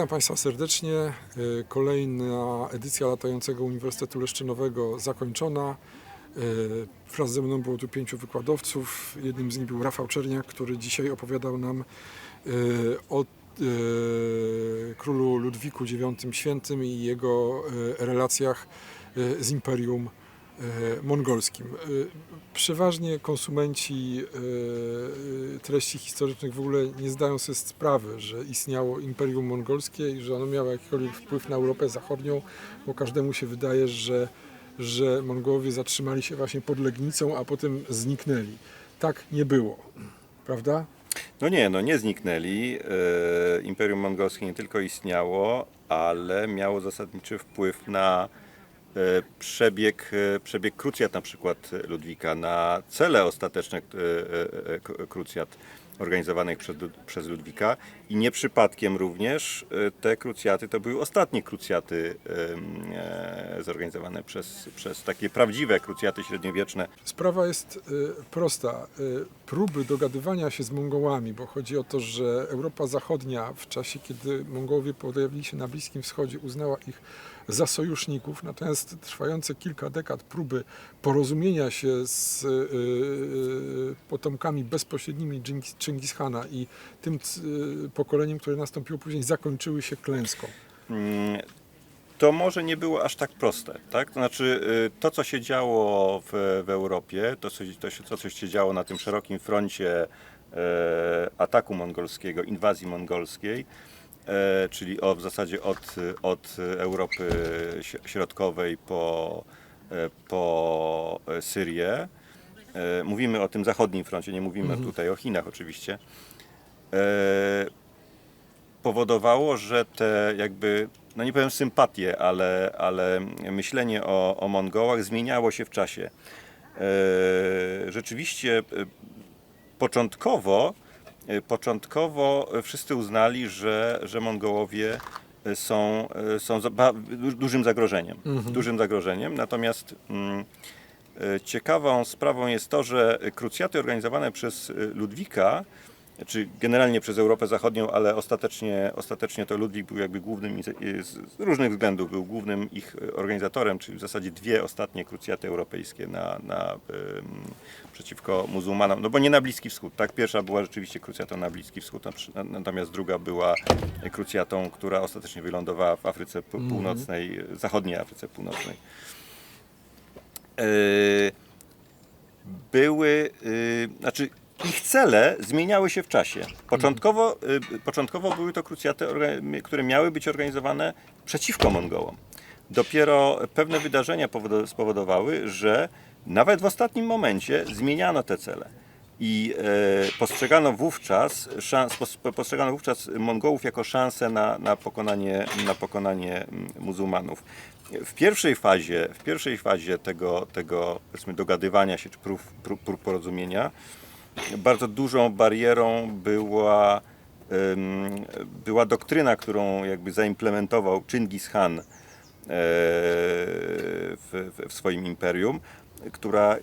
Witam Państwa serdecznie. Y, Kolejna edycja latającego Uniwersytetu Leszczynowego zakończona. Y, Wraz ze mną było tu pięciu wykładowców. Jednym z nich był Rafał Czerniak, który dzisiaj opowiadał nam y, o królu Ludwiku IX Świętym i jego relacjach z Imperium Mongolskim. Y, Przeważnie konsumenci y, treści historycznych w ogóle nie zdają sobie sprawy, że istniało Imperium Mongolskie i że ono miało jakikolwiek wpływ na Europę Zachodnią, bo każdemu się wydaje, że, że Mongołowie zatrzymali się właśnie pod Legnicą, a potem zniknęli. Tak nie było, prawda? No nie, no nie zniknęli. E, Imperium Mongolskie nie tylko istniało, ale miało zasadniczy wpływ na e, przebieg, e, przebieg krucjat na przykład Ludwika, na cele ostateczne e, e, e, krucjat organizowanych przez Ludwika i nie przypadkiem również e, te krucjaty to były ostatnie krucjaty e, zorganizowane przez, przez takie prawdziwe krucjaty średniowieczne Sprawa jest y, prosta. Y, próby dogadywania się z Mongołami, bo chodzi o to, że Europa Zachodnia w czasie, kiedy Mongołowie pojawili się na Bliskim Wschodzie, uznała ich za sojuszników, natomiast trwające kilka dekad próby porozumienia się z y, y, potomkami bezpośrednimi Dżingis- Chingishana i tym y, pokoleniem, które nastąpiło później, zakończyły się klęską. Mm, to może nie było aż tak proste, tak? To znaczy y, to, co się działo w, w Europie, to, co, to, się- to, co się działo na tym szerokim froncie e, ataku mongolskiego, inwazji mongolskiej, e, czyli o, w zasadzie od, od Europy Środkowej po, e, po Syrię. E, Mówimy o tym zachodnim froncie, nie mówimy tutaj o Chinach oczywiście. Powodowało, że te jakby, no nie powiem sympatie, ale, ale myślenie o, o Mongołach zmieniało się w czasie. E, Rzeczywiście e, początkowo, e, początkowo wszyscy uznali, że, że Mongołowie są, są dużym zagrożeniem. Dużym zagrożeniem. Natomiast mm, ciekawą sprawą jest to, że krucjaty organizowane przez Ludwika czy generalnie przez Europę Zachodnią, ale ostatecznie, ostatecznie to Ludwik był jakby głównym, z różnych względów był głównym ich organizatorem, czyli w zasadzie dwie ostatnie krucjaty europejskie na, na, przeciwko muzułmanom, no bo nie na Bliski Wschód, tak? Pierwsza była rzeczywiście krucjatą na Bliski Wschód, natomiast druga była krucjatą, która ostatecznie wylądowała w Afryce P- Północnej, zachodniej Afryce Północnej. E, były, y, znaczy ich cele zmieniały się w czasie. Początkowo, y, początkowo były to krucjaty, które miały być organizowane przeciwko Mongołom. Dopiero pewne wydarzenia powodo- spowodowały, że nawet w ostatnim momencie zmieniano te cele. I e, postrzegano wówczas szans, pos- postrzegano wówczas Mongołów jako szansę na, na pokonanie, na pokonanie muzułmanów. W pierwszej fazie, w pierwszej fazie tego, tego dogadywania się czy prób, prób, prób porozumienia bardzo dużą barierą była, była doktryna, którą jakby zaimplementował Chingis Khan e, w- w swoim imperium, która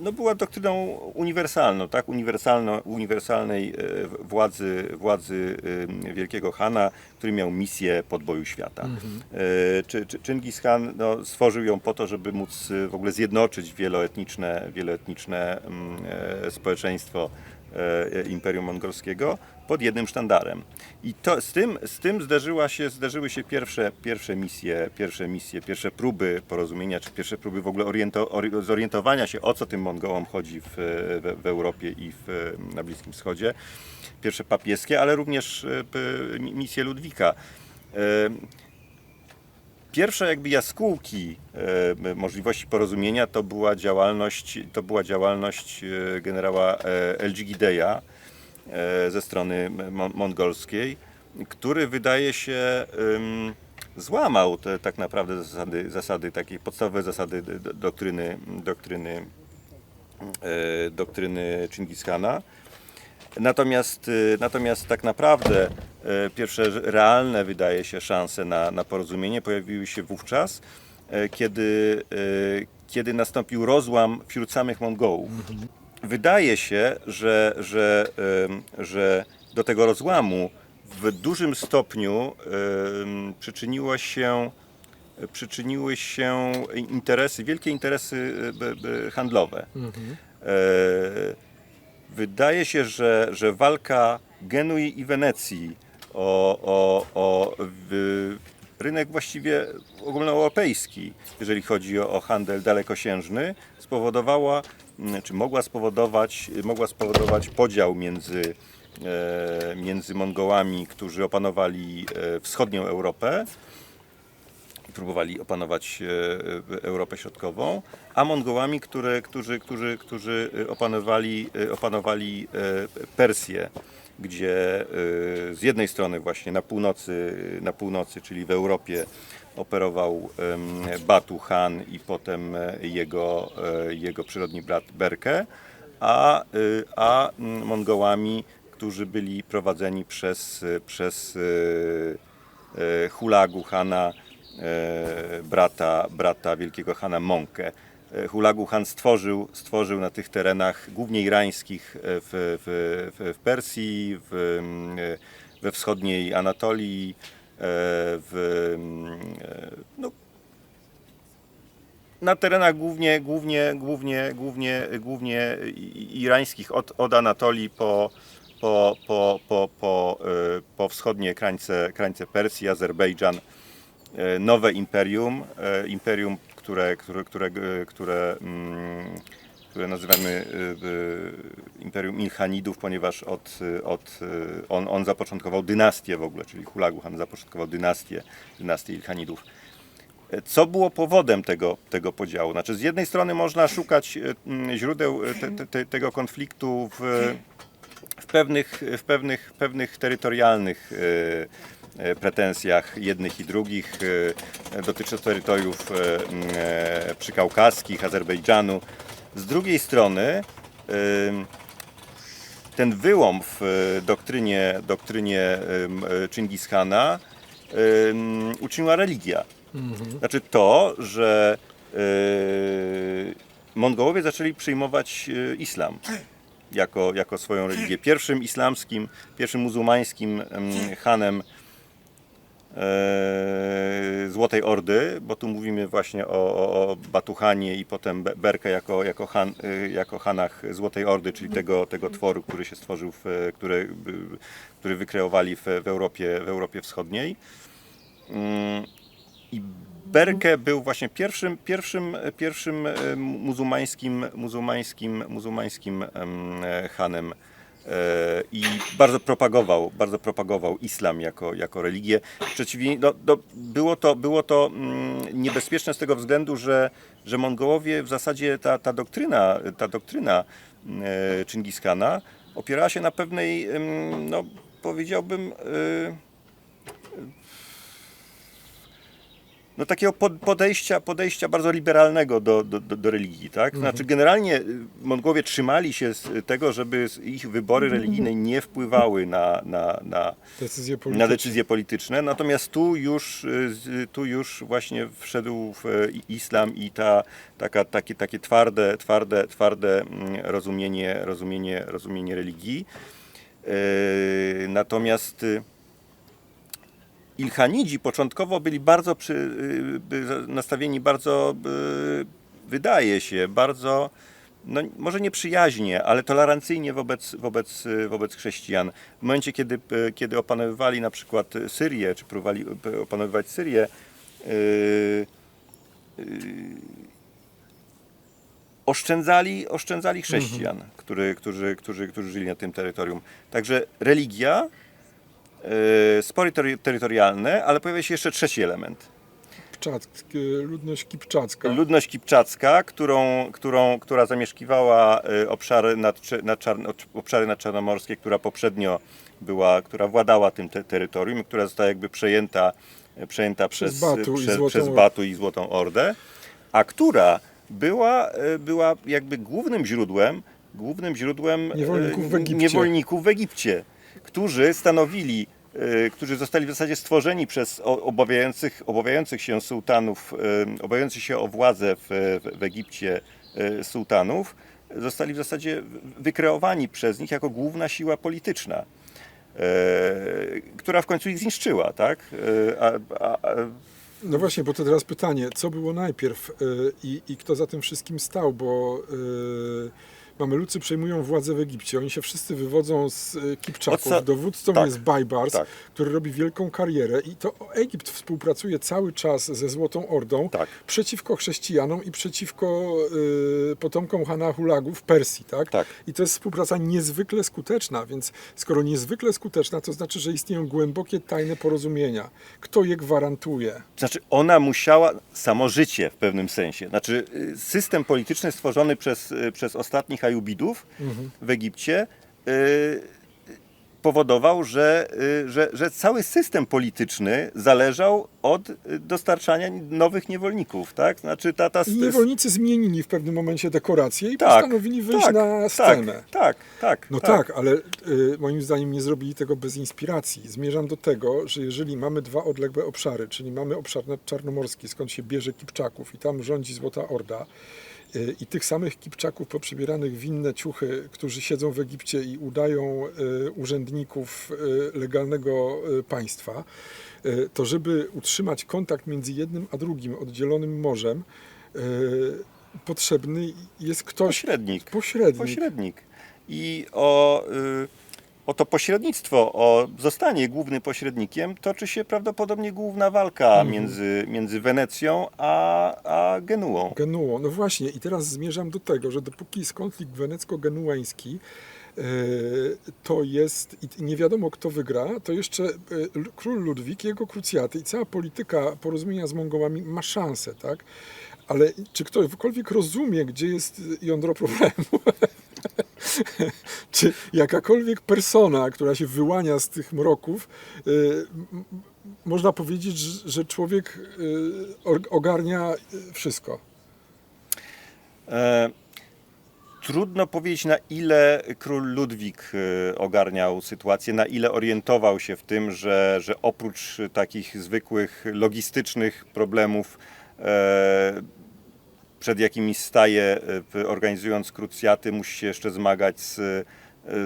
no, była doktryną uniwersalną, tak? Uniwersalno, uniwersalnej e, władzy, władzy em, wielkiego Hana, który miał misję podboju świata. E, Czy, czy, Chingis Khan no, stworzył ją po to, żeby móc e, w ogóle zjednoczyć wieloetniczne, wieloetniczne mm, e, społeczeństwo e, Imperium Mongolskiego pod jednym sztandarem. I to, z, tym, z tym zderzyła się, zderzyły się pierwsze, pierwsze misje, pierwsze misje, pierwsze próby porozumienia, czy pierwsze próby w ogóle oriento, ori- zorientowania się, o co tym Mongołom chodzi w, w, w Europie i w, na Bliskim Wschodzie. Pierwsze papieskie, ale również e, misje Ludwika. Pierwsze jakby jaskółki e, możliwości porozumienia to była działalność, to była działalność e, generała e, Elgigideja e, ze strony mon- mongolskiej, który wydaje się złamał te tak naprawdę zasady, zasady takiej podstawowe zasady doktryny, doktryny, doktryny Chingis Khana. Natomiast, y, natomiast tak naprawdę e, pierwsze realne, wydaje się, szanse na, na porozumienie pojawiły się wówczas, e, kiedy, kiedy nastąpił rozłam wśród samych Mongołów. Wydaje się, że, że, że do tego rozłamu w dużym stopniu przyczyniło się, przyczyniły się interesy, wielkie interesy handlowe. E, Wydaje się, że, że walka Genui i Wenecji o, o, o rynek właściwie ogólnoeuropejski, jeżeli chodzi o, o handel dalekosiężny, spowodowała, m, czy mogła spowodować, mogła spowodować podział między, e, między Mongołami, którzy opanowali e, wschodnią Europę, i próbowali opanować e, Europę Środkową, a Mongołami, które, którzy, którzy, którzy e, opanowali, e, opanowali Persję, gdzie z jednej strony właśnie na północy, na północy, czyli w Europie operował Batu Han i potem jego, jego przyrodni brat Berke, a, a Mongołami, którzy byli prowadzeni przez, przez Hulagu Hana, brata, brata wielkiego Hana Monkę. E, Hulagu Han stworzył, stworzył na tych terenach, głównie irańskich, e, w, w, w, Persji, w, mm, e, we wschodniej Anatolii, e, w, mm, e, no, na terenach głównie, głównie, głównie, głównie, głównie irańskich, od, od Anatolii po, po, po, po, po, e, po wschodnie krańce, krańce Persji, Azerbejdżan, e, nowe imperium, e, imperium, które, które, które, e, które, mm, które nazywamy e, e, imperium Ilchanidów, ponieważ od, e, od, e, on, on zapoczątkował dynastię w ogóle, czyli Hulagu Han zapoczątkował dynastię, dynastię Ilchanidów. Co było powodem tego, tego podziału? Znaczy, z jednej strony można szukać e, źródeł e, te, te, te, tego konfliktu w, w pewnych, w pewnych, pewnych terytorialnych e, e, pretensjach jednych i drugich. e, Dotyczy to terytoriów e, e, przykaukaskich, Azerbejdżanu. Z drugiej strony ten wyłom w e, doktrynie, doktrynie e, Chingishana uczyniła religia. Znaczy to, że e, Mongołowie zaczęli przyjmować e, islam jako, jako swoją religię. Pierwszym islamskim, pierwszym muzułmańskim em, hanem e, Złotej Ordy, bo tu mówimy właśnie o, o, o Batuhanie i potem Be- Berkę jako, jako, han, e, jako hanach Złotej Ordy, czyli tego, tego tworu, który się stworzył, w, e, który, który wykreowali w, w, Europie, w Europie Wschodniej. Mm, I Berke był właśnie pierwszym, pierwszym, pierwszym e, muzułmańskim, muzułmańskim, muzułmańskim e, hanem e, i bardzo propagował, bardzo propagował islam jako, jako religię. Przeciwnie, no, no, było to, było to mm, niebezpieczne z tego względu, że, że Mongołowie w zasadzie ta, ta doktryna, ta doktryna e, Czyngiskana opierała się na pewnej, em, no, powiedziałbym, no, takiego pod- podejścia, podejścia bardzo liberalnego do, do, do, religii. Tak? Znaczy, generalnie y, Mongołowie trzymali się z tego, żeby ich wybory religijne nie wpływały na, na, na, Decyzje na polityczne. decyzje polityczne. Natomiast tu już, y, tu już właśnie wszedł w islam i ta, taka, takie, takie twarde, twarde, twarde mm, rozumienie, rozumienie, rozumienie religii. Natomiast Ilchanidzi początkowo byli bardzo przy, y, nastawieni bardzo, y, wydaje się, bardzo, no, może nie przyjaźnie, ale tolerancyjnie wobec, wobec, y, wobec chrześcijan. W momencie, kiedy, kiedy opanowywali na przykład Syrię, czy próbowali opanowywać Syrię, y, oszczędzali, oszczędzali chrześcijan, który, którzy, którzy, którzy żyli na tym terytorium. Także religia, spory tery- terytorialne, ale pojawia się jeszcze trzeci element. Kipczack, y, ludność kipczacka. Ludność kipczacka, którą, którą, która zamieszkiwała y, obszary, nad, nad, obszary nadczarnomorskie, która poprzednio była, która władała tym te, terytorium, która została jakby przejęta, przejęta Przez przez, Batu i przez, Złotą przez Ordę. Batu i Złotą Ordę, a która była, y, była jakby głównym źródłem, głównym źródłem Niewolników y, w Egipcie. niewolników w Egipcie, którzy stanowili y, którzy zostali w zasadzie stworzeni przez obawiających, obawiających się sułtanów, y, obawiających się o władzę w, w, Egipcie y, sułtanów, zostali w zasadzie wykreowani przez nich jako główna siła polityczna. e, która w końcu ich zniszczyła, tak? E, a, a, a, No właśnie, bo to teraz pytanie, co było najpierw i, i kto za tym wszystkim stał, bo y, Mamelucy przejmują władzę w Egipcie. Oni się wszyscy wywodzą z y, Kipczaków. Dowódcą tak, jest Bajbars, tak. który robi wielką karierę i to Egipt współpracuje cały czas ze Złotą Ordą Tak. przeciwko chrześcijanom i przeciwko y, potomkom Hana Hulagu w Persji. Tak? Tak. I to jest współpraca niezwykle skuteczna, więc skoro niezwykle skuteczna, to znaczy, że istnieją głębokie, tajne porozumienia. Kto je gwarantuje? Znaczy, ona musiała samo życie w pewnym sensie. Znaczy, y, system polityczny stworzony przez, y, przez ostatnich Ajubidów w Egipcie y, powodował, że, y, że, że cały system polityczny zależał od y, dostarczania nowych niewolników, tak? Znaczy, ta, ta, I niewolnicy zmienili w pewnym momencie dekoracje i tak, postanowili wyjść tak, na scenę. Tak, tak, tak. No tak, ale y, moim zdaniem nie zrobili tego bez inspiracji. Zmierzam do tego, że jeżeli mamy dwa odległe obszary, czyli mamy obszar nadczarnomorski, skąd się bierze Kipczaków i tam rządzi Złota Orda, i tych samych Kipczaków poprzebieranych w inne ciuchy, którzy siedzą w Egipcie i udają y, urzędników y, legalnego państwa, to żeby utrzymać kontakt między jednym a drugim oddzielonym morzem, potrzebny jest ktoś, Pośrednik. pośrednik. Pośrednik. I o, y, o to pośrednictwo, o zostanie głównym pośrednikiem toczy się prawdopodobnie główna walka Mhm. między, między Wenecją a, a Genuą. Genuą. No właśnie, i teraz zmierzam do tego, że dopóki jest konflikt wenecko-genueński, e, to jest, i nie wiadomo kto wygra, to jeszcze e, król Ludwik, jego krucjaty i cała polityka porozumienia z Mongołami ma szansę, tak? Ale czy ktokolwiek rozumie, gdzie jest jądro problemu? czy jakakolwiek persona, która się wyłania z tych mroków, m- można powiedzieć, że człowiek or- ogarnia e, wszystko. E, Trudno powiedzieć, na ile król Ludwik ogarniał sytuację, na ile orientował się w tym, że, że oprócz takich zwykłych logistycznych problemów, e, przed jakimi staje, e, organizując krucjaty, musi się jeszcze zmagać z,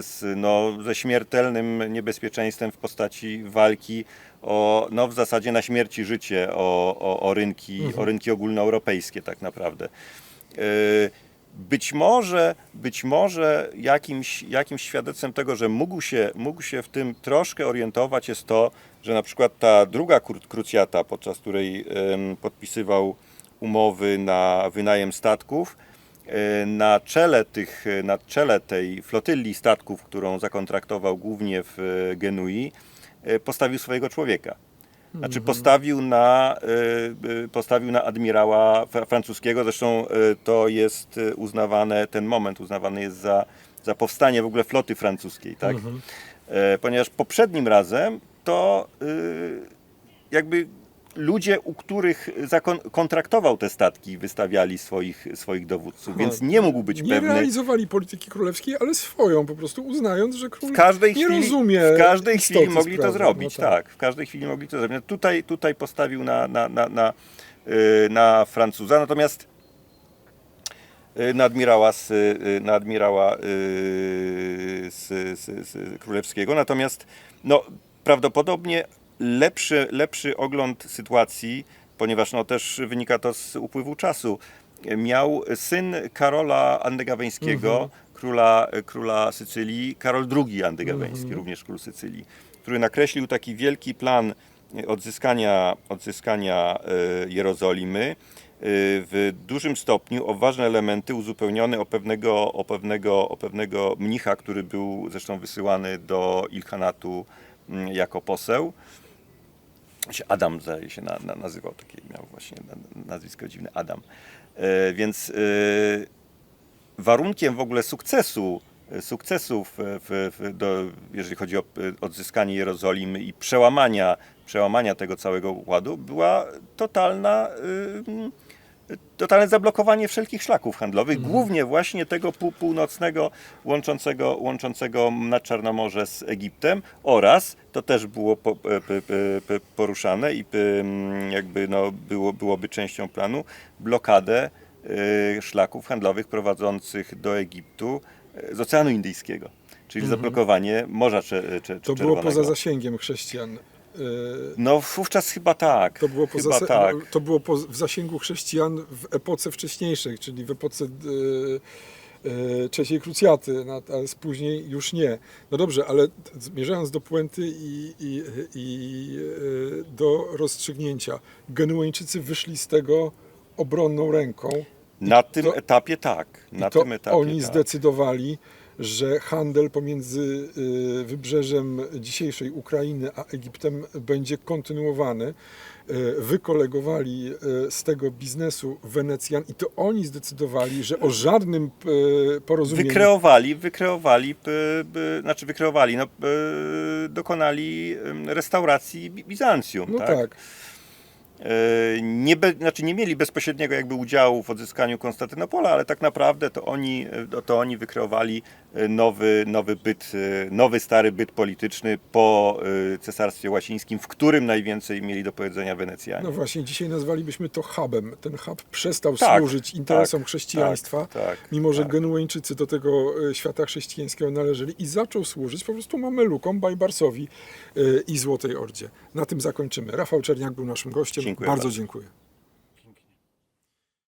z, no, ze śmiertelnym niebezpieczeństwem w postaci walki o, no, w zasadzie na śmierć i życie, o, o, o, rynki, o rynki ogólnoeuropejskie tak naprawdę. E, Być może, być może jakimś, jakimś świadectwem tego, że mógł się, mógł się w tym troszkę orientować jest to, że na przykład ta druga kru- krucjata, podczas której podpisywał umowy na wynajem statków, e, na czele, tych, na czele tej flotylli statków, którą zakontraktował głównie w e, Genui, e, postawił swojego człowieka. Znaczy postawił na, e, e, postawił na admirała fra- francuskiego, zresztą e, to jest e, uznawane, ten moment uznawany jest za, za powstanie w ogóle floty francuskiej, tak? E, Ponieważ poprzednim razem to e, jakby ludzie, u których kontraktował te statki, wystawiali swoich, swoich dowódców, więc nie mógł być nie pewny. realizowali polityki królewskiej, ale swoją, po prostu uznając, że król W każdej nie chwili, rozumie w każdej chwili mogli to sprawy. zrobić, No tak. w każdej chwili mogli to zrobić. No Tutaj, tutaj postawił na, na, na, na, yy, na Francuza, natomiast yy, na admirała, z, yy, na admirała yy, z, z, z królewskiego, natomiast no, prawdopodobnie lepszy, lepszy ogląd sytuacji, ponieważ no, też wynika to z upływu czasu, miał syn Karola Andegaweńskiego, króla, króla Sycylii, Karol II Andegaweński, również król Sycylii, który nakreślił taki wielki plan odzyskania, odzyskania e, Jerozolimy e, w dużym stopniu o ważne elementy uzupełnione o pewnego, o pewnego, o pewnego mnicha, który był zresztą wysyłany do Ilkhanatu mm, jako poseł Adam zdaje się na, na, nazywał, takie miał właśnie na- nazwisko dziwne, Adam. E, więc e, warunkiem w ogóle sukcesu, e, sukcesu w, w, w, do, jeżeli chodzi o e, odzyskanie Jerozolimy i przełamania, przełamania tego całego układu, była totalna, totalne zablokowanie wszelkich szlaków handlowych, głównie właśnie tego pół, północnego łączącego, łączącego Nadczarnomorze z Egiptem oraz, to też było po, p, p, p, poruszane i jakby no, było, byłoby częścią planu, blokadę y, szlaków handlowych prowadzących do Egiptu y, z Oceanu Indyjskiego. czyli zablokowanie Morza Cze, Cze, Mhm. To było Czerwonego. poza zasięgiem chrześcijan. No wówczas chyba tak. To było, chyba se- tak. to było po, w zasięgu chrześcijan w epoce wcześniejszej, czyli w epoce e, e, trzeciej krucjaty, natomiast później już nie. No dobrze, ale zmierzając do puenty i, i, i e, do rozstrzygnięcia, Genueńczycy wyszli z tego obronną ręką. Na tym to- etapie tak. Na tym etapie oni tak. zdecydowali, że handel pomiędzy y, wybrzeżem dzisiejszej Ukrainy a Egiptem będzie kontynuowany. Y, Wykolegowali y, z tego biznesu Wenecjan i to oni zdecydowali, że o żadnym porozumieniu Wykreowali, wykreowali, znaczy wykreowali, no, dokonali restauracji Bi- Bizancjum. No tak. tak. E, Nie, be, znaczy nie mieli bezpośredniego jakby udziału w odzyskaniu Konstantynopola, ale tak naprawdę to oni, e, to oni wykreowali e, nowy, nowy byt, nowy stary byt polityczny po cesarstwie łacińskim, w którym najwięcej mieli do powiedzenia Wenecjanie. No właśnie, dzisiaj nazwalibyśmy to hubem. Ten hub przestał Tak, służyć interesom tak, chrześcijaństwa, tak, tak, mimo że tak. Genueńczycy do tego świata chrześcijańskiego należeli i zaczął służyć po prostu Mamelukom, Bajbarsowi i Złotej Ordzie. Na tym zakończymy. Rafał Czerniak był naszym gościem. Dziękuję bardzo bardzo. dziękuję.